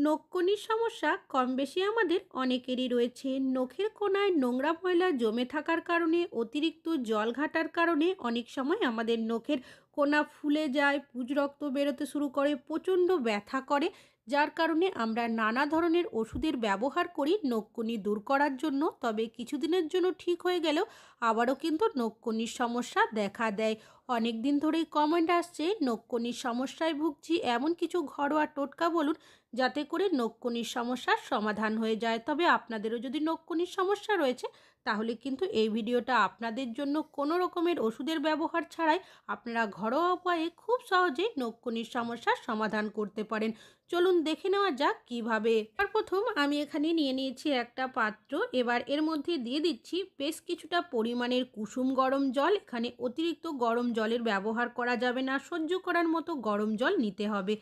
নখকনির সমস্যা কম বেশি আমাদের অনেকেরই রয়েছে। নখের কোনায় নোংরা ময়লা জমে থাকার কারণে, অতিরিক্ত জল ঘাটার কারণে অনেক সময় আমাদের নখের কোনা ফুলে যায়, পুজ রক্ত বেরোতে শুরু করে, প্রচণ্ড ব্যথা করে। যার কারণে আমরা নানা ধরনের ওষুধের ব্যবহার করি নখকুনি দূর করার জন্য। তবে কিছুদিনের জন্য ঠিক হয়ে গেলেও আবারও কিন্তু নখকুনির সমস্যা দেখা দেয়। অনেক দিন ধরেই কমেন্ট আসছে নখকুনির সমস্যায় ভুগছি এমন কিছু ঘরোয়া টোটকা বলুন, যাতে করে নখকুনির সমস্যার সমাধান হয়ে যায়। তবে আপনাদেরও যদি নখকুনির সমস্যা রয়েছে তাহলে কিন্তু এই ভিডিওটা আপনাদের জন্য কোনো রকমের ওষুধের ব্যবহার ছাড়াই আপনারা ঘরোয়া উপায়ে খুব সহজেই নখকুনির সমস্যার সমাধান করতে পারেন। চলুন দেখে নেওয়া যাক কীভাবে। আর প্রথম আমি এখানে নিয়ে নিয়েছি একটা পাত্র। এবার এর মধ্যে দিয়ে দিচ্ছি বেশ কিছুটা পরিমাণের কুসুম গরম জল। এখানে অতিরিক্ত গরম জলের ব্যবহার করা যাবে না। সহ্য করার মতো গরম জল নিতে হবে।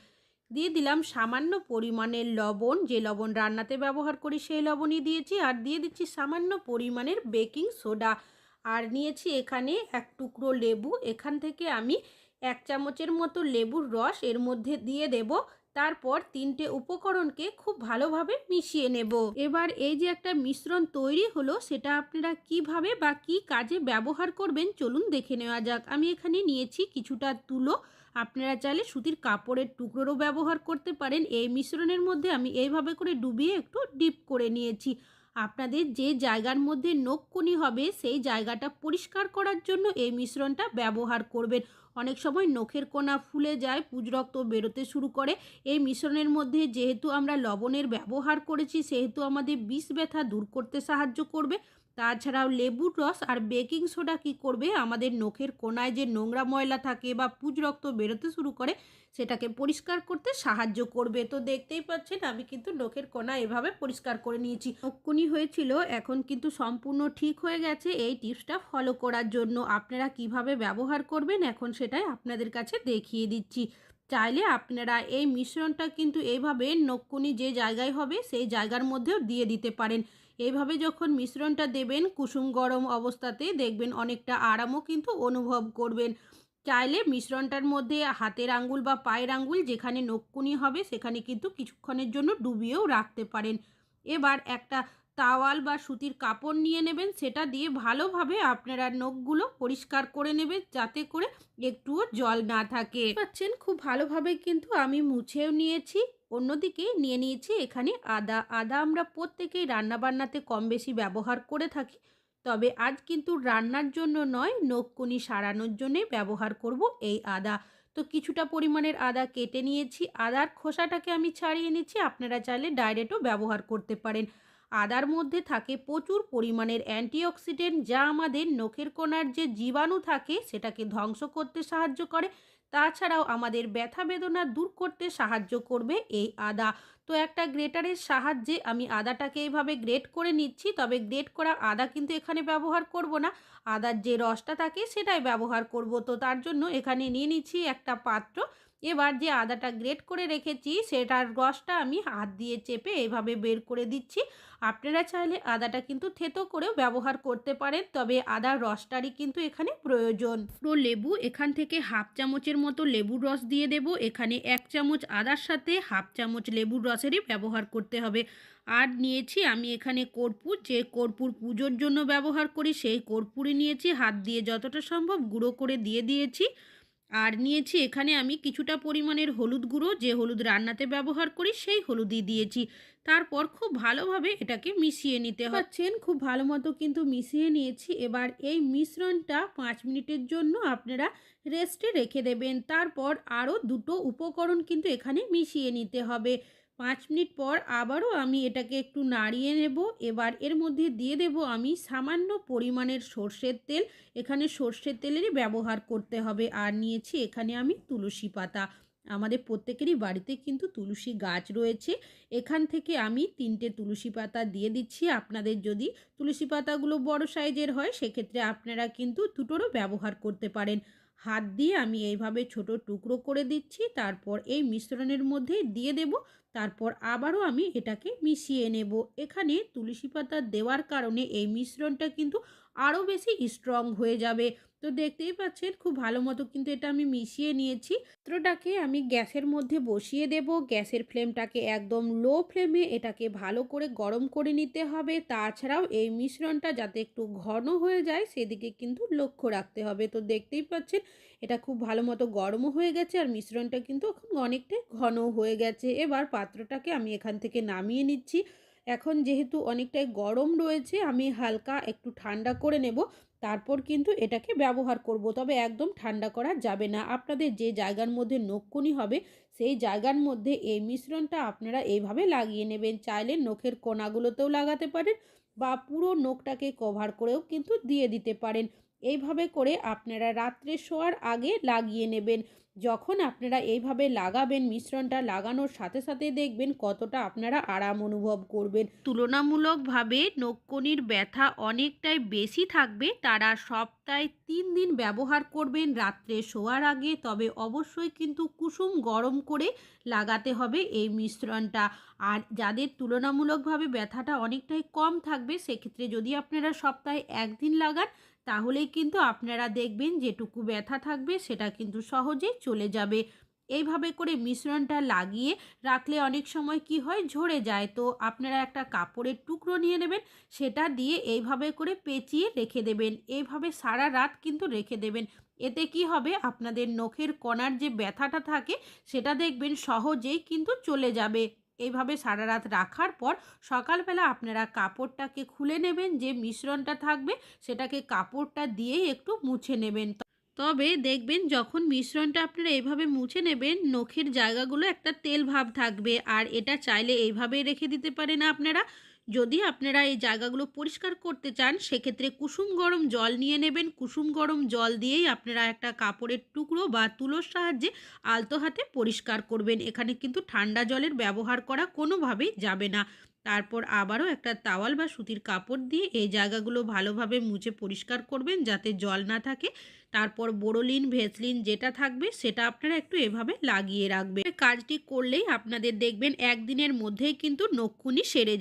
দিয়ে দিলাম সামান্য পরিমাণের লবণ। যে লবণ রান্নাতে ব্যবহার করি সেই লবণই দিয়েছি। আর দিয়ে দিচ্ছি সামান্য পরিমাণের বেকিং সোডা। আর নিয়েছি এখানে এক টুকরো লেবু। এখান থেকে আমি এক চামচের মতো লেবুর রস এর মধ্যে দিয়ে দেব। তারপর তিনটে উপকরণকে খুব ভালোভাবে মিশিয়ে নেব। এবার এই যে একটা মিশ্রণ তৈরি হলো, সেটা আপনারা কীভাবে বা কি কাজে ব্যবহার করবেন চলুন দেখে নেওয়া যাক। আমি এখানে নিয়েছি কিছুটা তুলো। আপনারা চাইলে সুতির কাপড়ের টুকরোরও ব্যবহার করতে পারেন। এই মিশ্রণের মধ্যে আমি এইভাবে করে ডুবিয়ে একটু ডিপ করে নিয়েছি। আপনাদের যে জায়গার মধ্যে নখকুনি হবে, সেই জায়গাটা পরিষ্কার করার জন্য এই মিশ্রণটা ব্যবহার করবেন। অনেক সময় নখের কোনা ফুলে যায়, পুজ রক্ত বেরোতে শুরু করে। এই মিশ্রণের মধ্যে যেহেতু আমরা লবণের ব্যবহার করেছি, সেহেতু আমাদের বিষ ব্যথা দূর করতে সাহায্য করবে। তাছাড়াও লেবুর রস আর বেকিং সোডা কি করবে? আমাদের নখের কোনায় যে নোংরা ময়লা থাকে বা পুজ রক্ত বেরোতে শুরু করে, সেটাকে পরিষ্কার করতে সাহায্য করবে। তো দেখতেই পাচ্ছেন, আমি কিন্তু নখের কোনা এভাবে পরিষ্কার করে নিয়েছি। নখকুনি হয়েছিল, এখন কিন্তু সম্পূর্ণ ঠিক হয়ে গেছে। এই টিপসটা ফলো করার জন্য। আপনারা কীভাবে ব্যবহার করবেন, এখন সেটাই আপনাদের কাছে দেখিয়ে দিচ্ছি। চাইলে আপনারা এই মিশ্রণটা কিন্তু এইভাবে নখকুনি যে জায়গায় হবে সেই জায়গার মধ্যেও দিয়ে দিতে পারেন। এইভাবে যখন মিশ্রণটা দেবেন, কুসুম গরম অবস্থাতে দেখবেন অনেকটা আরামও কিন্তু অনুভব করবেন। চাইলে মিশ্রণটার মধ্যে হাতের আঙ্গুল বা পায়ের আঙ্গুল যেখানে নখকুনি হবে সেখানে কিন্তু কিছুক্ষণের জন্য ডুবিয়েও রাখতে পারেন। এবার একটা তাওয়াল বা সুতির কাপড় নিয়ে নেবেন, সেটা দিয়ে ভালোভাবে আপনারা নখগুলো পরিষ্কার করে নেবেন, যাতে করে একটুও জল না থাকে। পাচ্ছেন? খুব ভালোভাবে কিন্তু আমি মুছেও নিয়েছি, অন্যদিকে নিয়ে নিয়েছি এখানে আদা। আদা আমরা প্রত্যেকেই রান্নাবান্নাতে কম বেশি ব্যবহার করে থাকি, তবে আজ কিন্তু রান্নার জন্য নয়, নখকুনি সারানোর জন্যে ব্যবহার করব এই আদা। তো কিছুটা পরিমাণের আদা কেটে নিয়েছি, আদার খোসাটাকে আমি ছাড়িয়ে নিচ্ছি, আপনারা চাইলে ডাইরেক্টও ব্যবহার করতে পারেন। আদার মধ্যে থাকে প্রচুর পরিমাণের অ্যান্টিঅক্সিডেন্ট, যা আমাদের নখের কোনার যে জীবাণু থাকে সেটাকে ধ্বংস করতে সাহায্য করে। তাছাড়াও আমাদের ব্যথা বেদনা দূর করতে সাহায্য করবে এই আদা। তো একটা গ্রেটারের সাহায্যে আমি আদাটাকে এইভাবে গ্রেট করে নিচ্ছি, তবে গ্রেট করা আদা কিন্তু এখানে ব্যবহার করব না। আদার যে রসটা থাকে সেটাই ব্যবহার করব। তো তার জন্য এখানে নিয়ে নিচ্ছি একটা পাত্র। এবার যে আদাটা গ্রেট করে রেখেছি, সেটার রসটা আমি হাত দিয়ে চেপে এভাবে বের করে দিচ্ছি। আপনারা চাইলে আদাটা কিন্তু থেতো করেও ব্যবহার করতে পারেন, তবে আদার রসটারই কিন্তু এখানে প্রয়োজন। পুরো লেবু এখান থেকে হাফ চামচের মতো লেবুর রস দিয়ে দেব। এখানে এক চামচ আদার সাথে হাফ চামচ লেবুর রসেরই ব্যবহার করতে হবে। আর নিয়েছি আমি এখানে কর্পূর, যে কর্পূর পুজোর জন্য ব্যবহার করি, সেই কর্পূরই নিয়েছি। হাত দিয়ে যতটা সম্ভব গুঁড়ো করে দিয়ে দিয়েছি। আর নিয়েছি এখানে আমি কিছুটা পরিমাণের হলুদ গুঁড়ো, যে হলুদ রান্নাতে ব্যবহার করি সেই হলুদই দিয়েছি। তারপর খুব ভালোভাবে এটাকে মিশিয়ে নিতে হচ্ছেন খুব ভালো মতো কিন্তু মিশিয়ে নিয়েছি। এবার এই মিশ্রণটা পাঁচ মিনিটের জন্য আপনারা রেস্টে রেখে দেবেন। তারপর আরও দুটো উপকরণ কিন্তু এখানে মিশিয়ে নিতে হবে। পাঁচ মিনিট পর আবারও আমি এটাকে একটু নাড়িয়ে নেব। এবার এর মধ্যে দিয়ে দেব আমি সামান্য পরিমাণের সর্ষের তেল। এখানে সর্ষের তেলেরই ব্যবহার করতে হবে। আর নিয়েছি এখানে আমি তুলসী পাতা। আমাদের প্রত্যেকেরই বাড়িতে কিন্তু তুলসী গাছ রয়েছে। এখান থেকে আমি তিনটে তুলসী পাতা দিয়ে দিচ্ছি। আপনাদের যদি তুলসী পাতাগুলো বড় সাইজের হয়, সেক্ষেত্রে আপনারা কিন্তু দুটোরও ব্যবহার করতে পারেন। হাত দিয়ে আমি এইভাবে ছোট টুকরো করে দিচ্ছি। তারপর এই মিশ্রণের মধ্যে দিয়ে দেব তারপর আবারও আমি এটাকে মিশিয়ে নেব। এখানে তুলসী পাতা দেওয়ার কারণে এই মিশ্রণটা কিন্তু আরও বেশি স্ট্রং হয়ে যাবে। তো দেখতেই পাচ্ছেন, খুব ভালো মতো কিন্তু এটা আমি মিশিয়ে নিয়েছি। পাত্রটাকে আমি গ্যাসের মধ্যে বসিয়ে দেব। গ্যাসের ফ্লেমটাকে একদম লো ফ্লেমে এটাকে ভালো করে গরম করে নিতে হবে। তাছাড়াও এই মিশ্রণটা যাতে একটু ঘন হয়ে যায়, সেদিকে কিন্তু লক্ষ্য রাখতে হবে। তো দেখতেই পাচ্ছেন, এটা খুব ভালো মতো গরমও হয়ে গেছে আর মিশ্রণটা কিন্তু অনেকটাই ঘন হয়ে গেছে। এবার পাত্রটাকে আমি এখান থেকে নামিয়ে নিচ্ছি। এখন যেহেতু অনেকটাই গরম রয়েছে, আমি হালকা একটু ঠান্ডা করে নেব, তারপর কিন্তু এটাকে ব্যবহার করব। তবে একদম ঠান্ডা করা যাবে না। আপনাদের যে জায়গার মধ্যে নখকুনি হবে, সেই জায়গার মধ্যে এই মিশ্রণটা আপনারা এইভাবে লাগিয়ে নেবেন। চাইলে নখের কোনাগুলোতেও লাগাতে পারেন বা পুরো নখটাকে কভার করেও কিন্তু দিয়ে দিতে পারেন। এইভাবে করে আপনারা রাত্রে শোয়ার আগে লাগিয়ে নেবেন। যখন আপনারা এইভাবে লাগাবেন মিশ্রণটা লাগানোর সাথে সাথে দেখবেন কতটা আপনারা আরাম অনুভব করবেন। তুলনামূলকভাবে নখকনির ব্যথা অনেকটাই বেশি থাকবে, তারা সপ্তাহে তিন দিন ব্যবহার করবেন, রাত্রে শোয়ার আগে, তবে অবশ্যই কিন্তু কুসুম গরম করে লাগাতে হবে এই মিশ্রণটা। আর যাদের তুলনামূলকভাবে ব্যথাটা অনেকটাই কম থাকবে, সেক্ষেত্রে যদি আপনারা সপ্তাহে একদিন লাগান তাহলেই কিন্তু আপনারা দেখবেন যেটুকু ব্যথা থাকবে সেটা কিন্তু সহজেই চলে যাবে। এইভাবে করে মিশ্রণটা লাগিয়ে রাখলে অনেক সময় কি হয়, ঝরে যায়। তো আপনারা একটা কাপড়ের টুকরো নিয়ে নেবেন, সেটা দিয়ে এইভাবে করে পেঁচিয়ে রেখে দেবেন। এইভাবে সারা রাত কিন্তু রেখে দেবেন। এতে কি হবে, আপনাদের নখের কণার যে ব্যথাটা থাকে, সেটা দেখবেন সহজেই কিন্তু চলে যাবে। এইভাবে সারা রাত রাখার পর সকালবেলা আপনারা কাপড়টাকে খুলে নেবেন, যে মিশ্রণটা থাকবে সেটাকে কাপড়টা দিয়েই একটু মুছে নেবেন। তবে দেখবেন যখন মিশ্রণটা আপনারা এইভাবে মুছে নেবেন, নখের জায়গাগুলো একটা তেল ভাব থাকবে। আর এটা চাইলে এইভাবেই রেখে দিতে পারেন আপনারা। যদি আপনারা এই জায়গাগুলো পরিষ্কার করতে চান, সেক্ষেত্রে কুসুম গরম জল নিয়ে নেবেন। কুসুম গরম জল দিয়েই আপনারা একটা কাপড়ের টুকরো বা তুলোর সাহায্যে আলতো হাতে পরিষ্কার করবেন। এখানে কিন্তু ঠান্ডা জলের ব্যবহার করা কোনোভাবেই যাবে না। তারপর আবারও একটা তাওয়াল বা সুতির কাপড় দিয়ে এই জায়গাগুলো ভালোভাবে মুছে পরিষ্কার করবেন যাতে জল না থাকে। তারপর বোরোলিন, ভেসলিন যেটা থাকবে সেটা আপনারা একটু এভাবে লাগিয়ে রাখবেন। কাজটি করলেই আপনাদের দেখবেন একদিনের মধ্যেই কিন্তু নক্ষুনি সেরে